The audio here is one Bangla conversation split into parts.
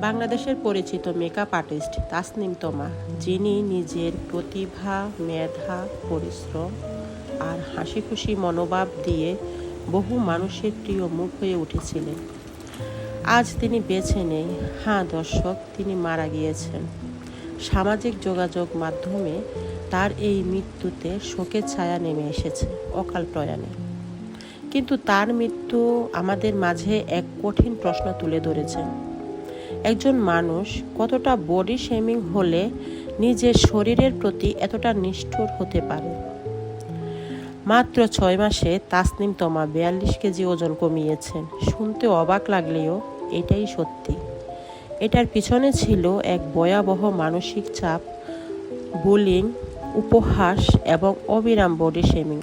বাংলাদেশের পরিচিত মেকআপ আর্টিস্ট তাসনিম তমা, যিনি নিজের প্রতিভা, মেধা, পরিশ্রম আর হাসি খুশি মনোভাব দিয়ে বহু মানুষের প্রিয় মুখ হয়ে উঠেছিলেন। আজ তিনি বেছে নেই হ্যাঁ দর্শক, তিনি মারা গিয়েছেন। সামাজিক যোগাযোগ মাধ্যমে তার এই মৃত্যুতে শোকের ছায়া নেমে এসেছে অকাল প্রয়াণে। কিন্তু তার মৃত্যু আমাদের মাঝে এক কঠিন প্রশ্ন তুলে ধরেছেন। একজন মানুষ কতটা বডি শেমিং হলে নিজের শরীরের প্রতি এতটা নিষ্ঠুর হতে পারে? মাত্র ছয় মাসে তাসনিম তমা বিয়াল্লিশ কেজি ওজন কমিয়েছেন শুনতে অবাক লাগলেও এটাই সত্যি। এটার পিছনে ছিল এক ভয়াবহ মানসিক চাপ বুলিং উপহাস এবং অবিরাম বডি শেমিং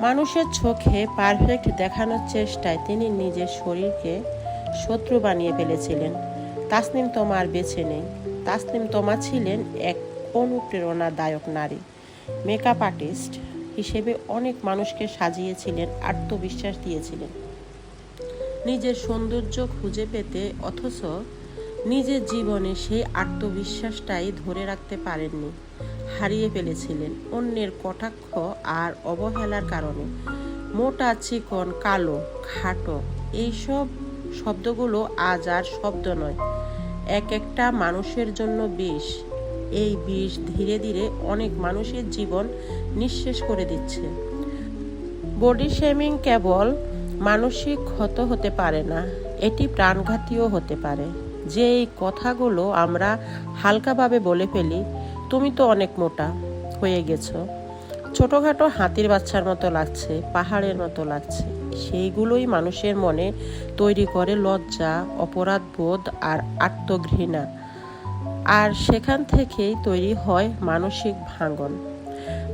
মানুষের চোখে পারফেক্ট দেখানোর চেষ্টায় তিনি নিজের শরীরকে শত্রু বানিয়ে ফেলেছিলেন। তাসনিম তোমার বেছে নেই। তাসনিম তোমা ছিলেন এক অনুপ্রেরণাদায়ক নারী। মেকআপ আর্টিস্ট হিসেবে অনেক মানুষকে সাজিয়েছিলেন, আত্মবিশ্বাস দিয়েছিলেন। নিজের সৌন্দর্য খুঁজে পেতে অথচ নিজের জীবনে সেই আত্মবিশ্বাসটাই ধরে রাখতে পারেননি। হারিয়ে ফেলেছিলেন অন্যের কটাক্ষ আর অবহেলার কারণে। মোটা, চিকন, কালো, খাটো, এইসব শব্দগুলো আজ আর শব্দ নয়। এক একটা মানুষের জন্য বিষ। এই বিষ ধীরে ধীরে অনেক মানুষের জীবন নিঃশেষ করে দিচ্ছে। বডি শেমিং কেবল মানসিক ক্ষত হতে পারে না, এটি প্রাণঘাতীও হতে পারে। যে এই কথাগুলো আমরা হালকাভাবে বলে ফেলি, তুমি তো অনেক মোটা হয়ে গেছো। ছোটোখাটো হাতির বাচ্চার মতো লাগছে, পাহাড়ের মতো লাগছে। সেইগুলোই মানুষের মনে তৈরি করে লজ্জা অপরাধ বোধ আর আত্মঘৃণা। আর সেখান থেকেই তৈরি হয় মানসিক ভাঙন।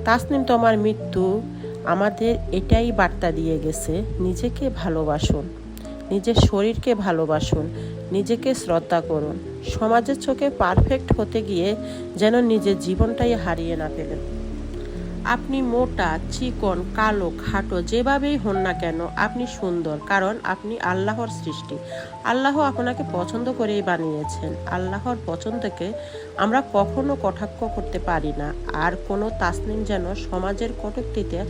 তাসনিম, তোমার মৃত্যু আমাদের এটাই বার্তা দিয়ে গেছে, নিজেকে ভালোবাসুন, নিজের শরীরকে ভালোবাসুন, নিজেকে শ্রদ্ধা করুন। সমাজের চোখে পারফেক্ট হতে গিয়ে যেন নিজের জীবনটাই হারিয়ে না ফেলেন। আপনি মোটা, চিকন, কালো, খাটো, যেভাবেই হন না কেন আপনি সুন্দর, কারণ আপনি আল্লাহর সৃষ্টি। আল্লাহ আপনাকে পছন্দ করেই বানিয়েছেন। আল্লাহর পছন্দকে আমরা কখনো কটাক্ষ করতে পারি না। আর কোনো তাসনিম যেন সমাজের কটুক্তিতে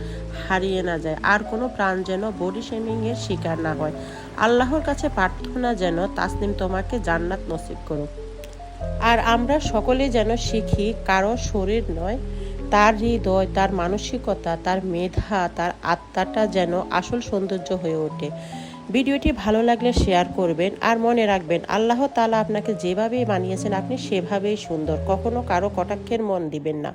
হারিয়ে না যায়। আর কোনো প্রাণ যেন বডি শেমিংয়ের শিকার না হয়। আল্লাহর কাছে প্রার্থনা যেন তাসনিম তোমাকে জান্নাত নসিব করুক। আর আমরা সকলে যেন শিখি, কারও শরীর নয় তার হৃদয়, তার মানসিকতা, তার মেধা, তার আত্মাটা যেন আসল সৌন্দর্য হয়ে ওঠে। ভিডিওটি ভালো লাগলে শেয়ার করবেন আর মনে রাখবেন, আল্লাহ তালা আপনাকে যেভাবেই বানিয়েছেন, আপনি সেভাবেই সুন্দর। কখনো কারও কটাক্ষের মন দিবেন না।